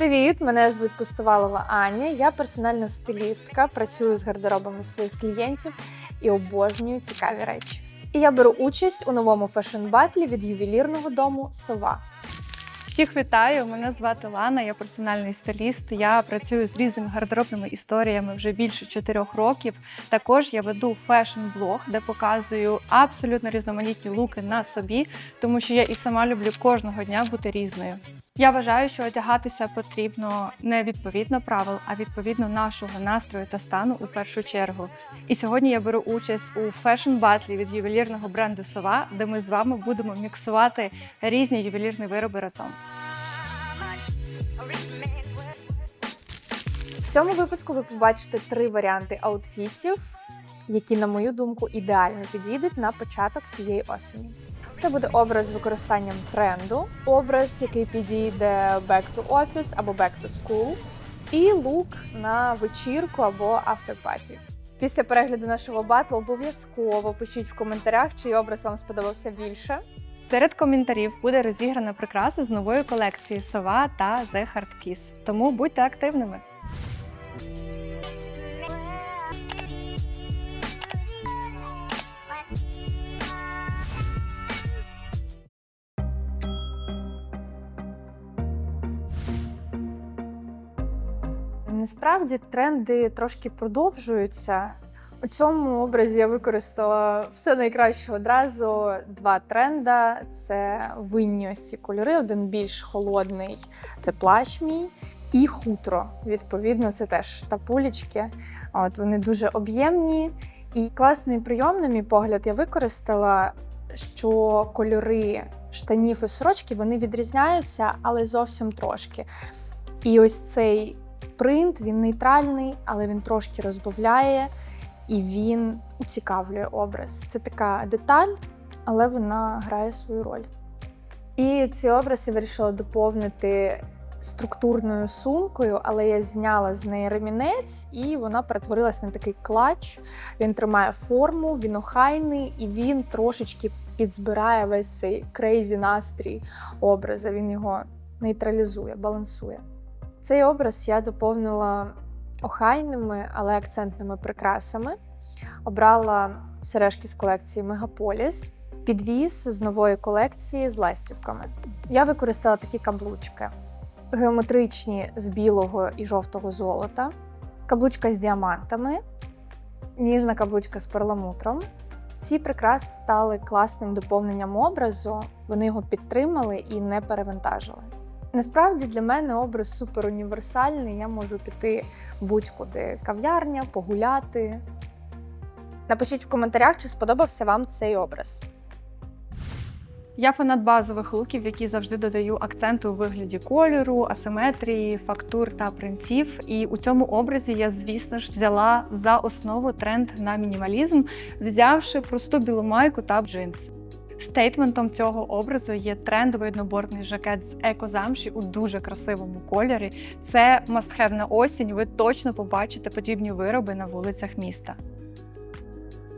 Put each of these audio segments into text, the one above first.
Привіт! Мене звуть Пустовалова Аня. Я персональна стилістка, працюю з гардеробами своїх клієнтів і обожнюю цікаві речі. І я беру участь у новому фешн-батлі від ювелірного дому Сова. Всіх вітаю! Мене звати Лана, я персональний стиліст. Я працюю з різними гардеробними історіями вже більше чотирьох років. Також я веду фешн-блог, де показую абсолютно різноманітні луки на собі, тому що я і сама люблю кожного дня бути різною. Я вважаю, що одягатися потрібно не відповідно правил, а відповідно нашого настрою та стану у першу чергу. І сьогодні я беру участь у фешн-батлі від ювелірного бренду Сова, де ми з вами будемо міксувати різні ювелірні вироби разом. В цьому випуску ви побачите три варіанти аутфітів, які, на мою думку, ідеально підійдуть на початок цієї осені. Це буде образ з використанням тренду, образ, який підійде back to office або back to school, і лук на вечірку або after party. Після перегляду нашого батлу обов'язково пишіть в коментарях, чий образ вам сподобався більше. Серед коментарів буде розіграна прикраса з нової колекції Сова та The Hard Kiss. Тому будьте активними. Насправді тренди трошки продовжуються. У цьому образі я використала все найкраще одразу. Два тренда: це винні ось ці кольори. Один більш холодний це плащ мій, і хутро. Відповідно, це теж тапулечки. От вони дуже об'ємні. І класний прийом, на мій погляд, я використала, що кольори штанів і сорочки вони відрізняються, але зовсім трошки. І ось цей принт він нейтральний, але він трошки розбавляє і він уцікавлює образ. Це така деталь, але вона грає свою роль. І ці образи вирішила доповнити структурною сумкою, але я зняла з неї ремінець, і вона перетворилась на такий клач. Він тримає форму, він охайний, і він трошечки підзбирає весь цей крейзі настрій образа. Він його нейтралізує, балансує. Цей образ я доповнила охайними, але акцентними прикрасами. Обрала сережки з колекції Мегаполіс, підвіз з нової колекції з ластівками. Я використала такі каблучки: геометричні з білого і жовтого золота, каблучка з діамантами, ніжна каблучка з перламутром. Ці прикраси стали класним доповненням образу, вони його підтримали і не перевантажили. Насправді для мене образ супер універсальний. Я можу піти будь-куди кав'ярня, погуляти. Напишіть в коментарях, чи сподобався вам цей образ. Я фанат базових луків, які завжди додаю акценту у вигляді кольору, асиметрії, фактур та принтів. І у цьому образі я, звісно ж, взяла за основу тренд на мінімалізм, взявши просту білу майку та джинси. Стейтментом цього образу є трендовий однобортний жакет з екозамші у дуже красивому кольорі. Це мастхев на осінь. Ви точно побачите подібні вироби на вулицях міста.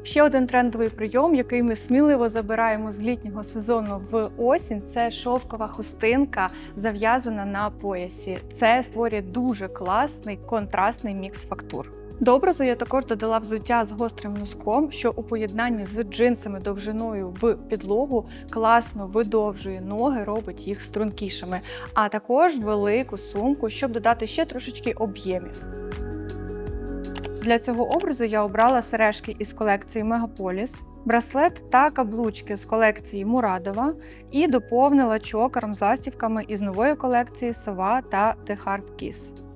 Ще один трендовий прийом, який ми сміливо забираємо з літнього сезону в осінь, це шовкова хустинка, зав'язана на поясі. Це створює дуже класний контрастний мікс фактур. До образу я також додала взуття з гострим носком, що у поєднанні з джинсами довжиною в підлогу класно видовжує ноги, робить їх стрункішими, а також велику сумку, щоб додати ще трошечки об'ємів. Для цього образу я обрала сережки із колекції Мегаполіс, браслет та каблучки з колекції Мурадова і доповнила чокером з ластівками із нової колекції Сова та The Hard Kiss.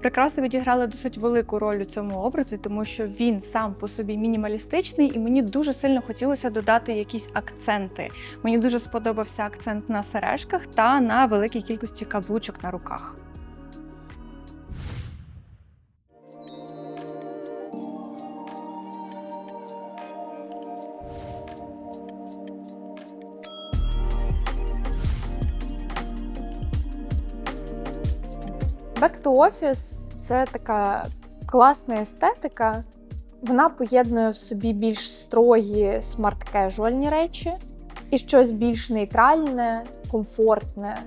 Прикраси відіграли досить велику роль у цьому образі, тому що він сам по собі мінімалістичний, і мені дуже сильно хотілося додати якісь акценти. Мені дуже сподобався акцент на сережках та на великій кількості каблучок на руках. Back to Office це така класна естетика. Вона поєднує в собі більш строгі смарт-кежуальні речі і щось більш нейтральне, комфортне.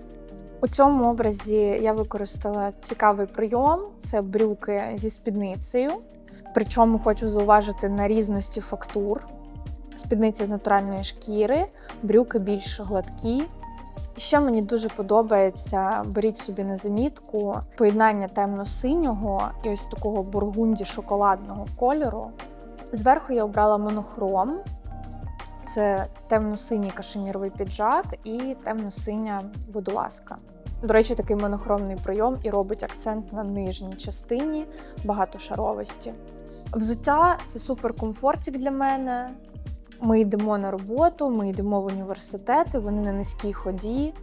У цьому образі я використала цікавий прийом: це брюки зі спідницею. Причому хочу зауважити на різності фактур. Спідниця з натуральної шкіри, брюки більш гладкі. І ще мені дуже подобається, беріть собі на замітку, поєднання темно-синього і ось такого бургунді шоколадного кольору. Зверху я обрала монохром. Це темно-синій кашеміровий піджак і темно-синя водолазка. До речі, такий монохромний прийом і робить акцент на нижній частині багатошаровості. Взуття це супер комфортик для мене. Ми йдемо на роботу, ми йдемо в університети, вони на низькій ході.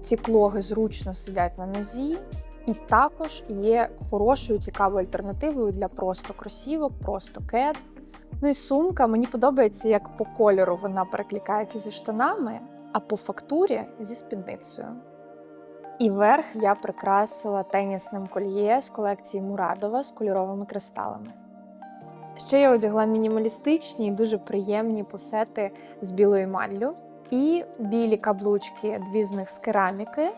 Ці клоги зручно сидять на нозі, і також є хорошою цікавою альтернативою для просто кросівок, просто кет. Ну і сумка мені подобається, як по кольору вона перекликається зі штанами, а по фактурі зі спідницею. І верх я прикрасила тенісним кольє з колекції Мурадова з кольоровими кристалами. Ще я одягла мінімалістичні дуже приємні посети з білою емаллю і білі каблучки, дві з них з кераміки,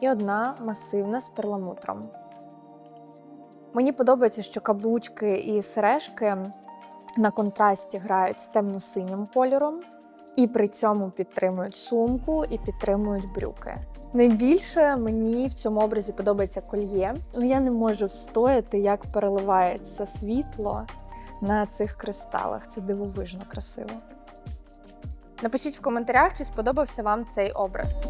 і одна масивна з перламутром. Мені подобається, що каблучки і сережки на контрасті грають з темно-синім кольором, і при цьому підтримують сумку і підтримують брюки. Найбільше мені в цьому образі подобається кольє. Ну я не можу встояти, як переливається світло на цих кристалах. Це дивовижно красиво. Напишіть в коментарях, чи сподобався вам цей образ.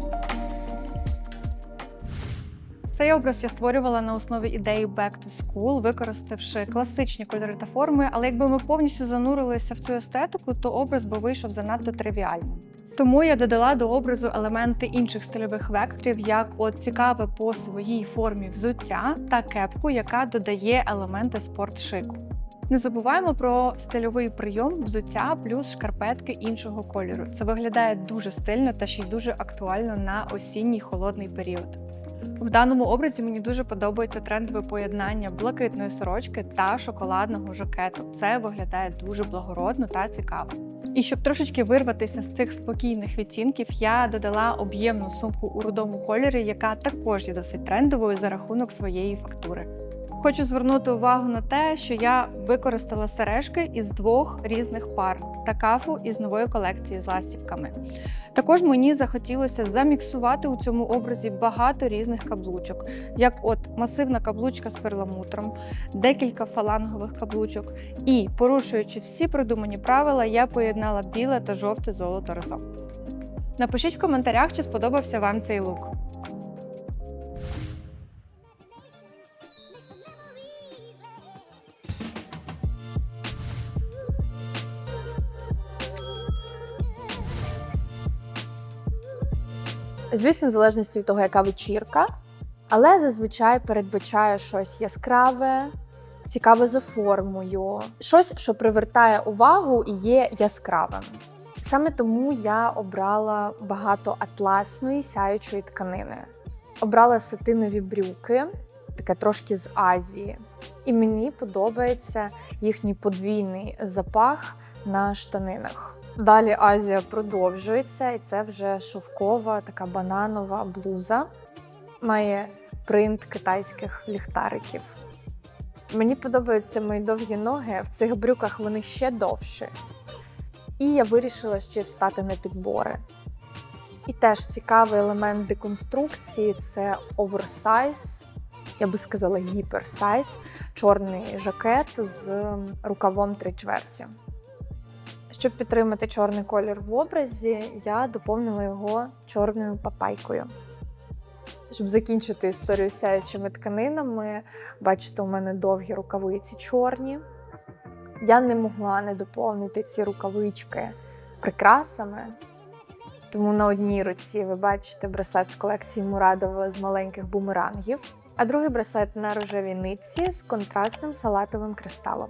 Цей образ я створювала на основі ідеї Back to School, використавши класичні кольори та форми. Але якби ми повністю занурилися в цю естетику, то образ би вийшов занадто тривіальним. Тому я додала до образу елементи інших стильових векторів, як от цікаве по своїй формі взуття та кепку, яка додає елементи спортшику. Не забуваємо про стильовий прийом взуття плюс шкарпетки іншого кольору. Це виглядає дуже стильно та ще й дуже актуально на осінній холодний період. В даному образі мені дуже подобається трендове поєднання блакитної сорочки та шоколадного жакету. Це виглядає дуже благородно та цікаво. І щоб трошечки вирватися з цих спокійних відтінків, я додала об'ємну сумку у рудому кольорі, яка також є досить трендовою за рахунок своєї фактури. Хочу звернути увагу на те, що я використала сережки із двох різних пар та кафу із нової колекції з ластівками. Також мені захотілося заміксувати у цьому образі багато різних каблучок, як от масивна каблучка з перламутром, декілька фалангових каблучок. І, порушуючи всі продумані правила, я поєднала біле та жовте золото разом. Напишіть в коментарях, чи сподобався вам цей лук. Звісно, в залежності від того, яка вечірка, але зазвичай передбачає щось яскраве, цікаве за формою, щось, що привертає увагу і є яскравим. Саме тому я обрала багато атласної сяючої тканини. Обрала сатинові брюки, таке трошки з Азії. І мені подобається їхній подвійний запах на штанинах. Далі Азія продовжується, і це вже шовкова, така бананова блуза. Має принт китайських ліхтариків. Мені подобаються мої довгі ноги. В цих брюках вони ще довші. І я вирішила ще встати на підбори. І теж цікавий елемент деконструкції це оверсайз, я би сказала, гіперсайз, чорний жакет з рукавом три чверті. Щоб підтримати чорний колір в образі, я доповнила його чорною папайкою. Щоб закінчити історію сяючими тканинами, бачите, у мене довгі рукавиці чорні. Я не могла не доповнити ці рукавички прикрасами. Тому на одній руці ви бачите браслет з колекції Мурадова з маленьких бумерангів, а другий браслет на рожевій нитці з контрастним салатовим кристалом.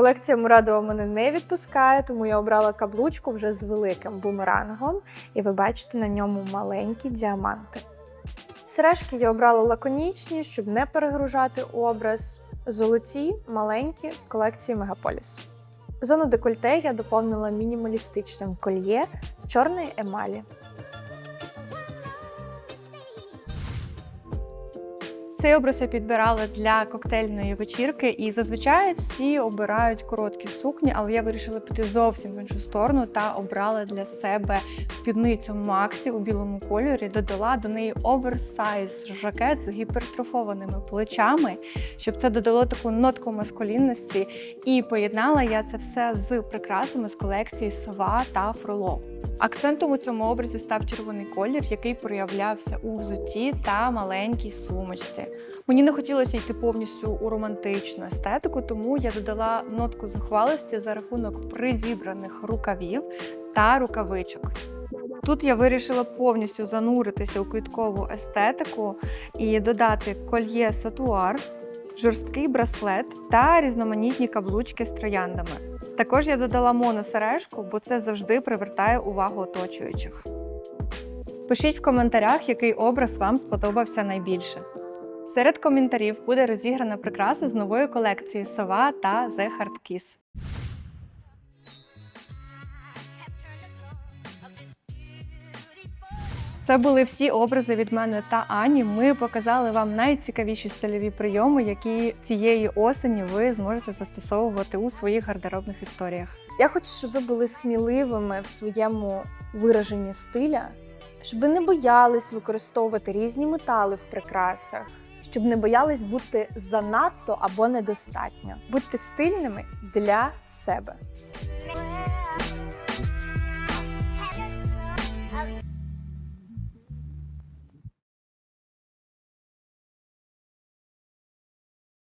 Колекція Мурадова мене не відпускає, тому я обрала каблучку вже з великим бумерангом, і ви бачите на ньому маленькі діаманти. Сережки я обрала лаконічні, щоб не перегружати образ. Золоті, маленькі з колекції Мегаполіс. Зону декольте я доповнила мінімалістичним кольє з чорної емалі. Цей образ я підбирала для коктейльної вечірки, і зазвичай всі обирають короткі сукні, але я вирішила піти зовсім в іншу сторону та обрала для себе спідницю Максі у білому кольорі. Додала до неї оверсайз жакет з гіпертрофованими плечами, щоб це додало таку нотку маскулінності. І поєднала я це все з прикрасами з колекції Сова та Фролов. Акцентом у цьому образі став червоний колір, який проявлявся у взутті та маленькій сумочці. Мені не хотілося йти повністю у романтичну естетику, тому я додала нотку зухвалості за рахунок призібраних рукавів та рукавичок. Тут я вирішила повністю зануритися у квіткову естетику і додати кольє сатуар, жорсткий браслет та різноманітні каблучки з трояндами. Також я додала моносережку, бо це завжди привертає увагу оточуючих. Пишіть в коментарях, який образ вам сподобався найбільше. Серед коментарів буде розіграна прикраса з нової колекції Сова та The Hard Kiss. Це були всі образи від мене та Ані. Ми показали вам найцікавіші стильові прийоми, які цієї осені ви зможете застосовувати у своїх гардеробних історіях. Я хочу, щоб ви були сміливими в своєму вираженні стиля, щоб ви не боялись використовувати різні метали в прикрасах, щоб не боялись бути занадто або недостатньо. Будьте стильними для себе.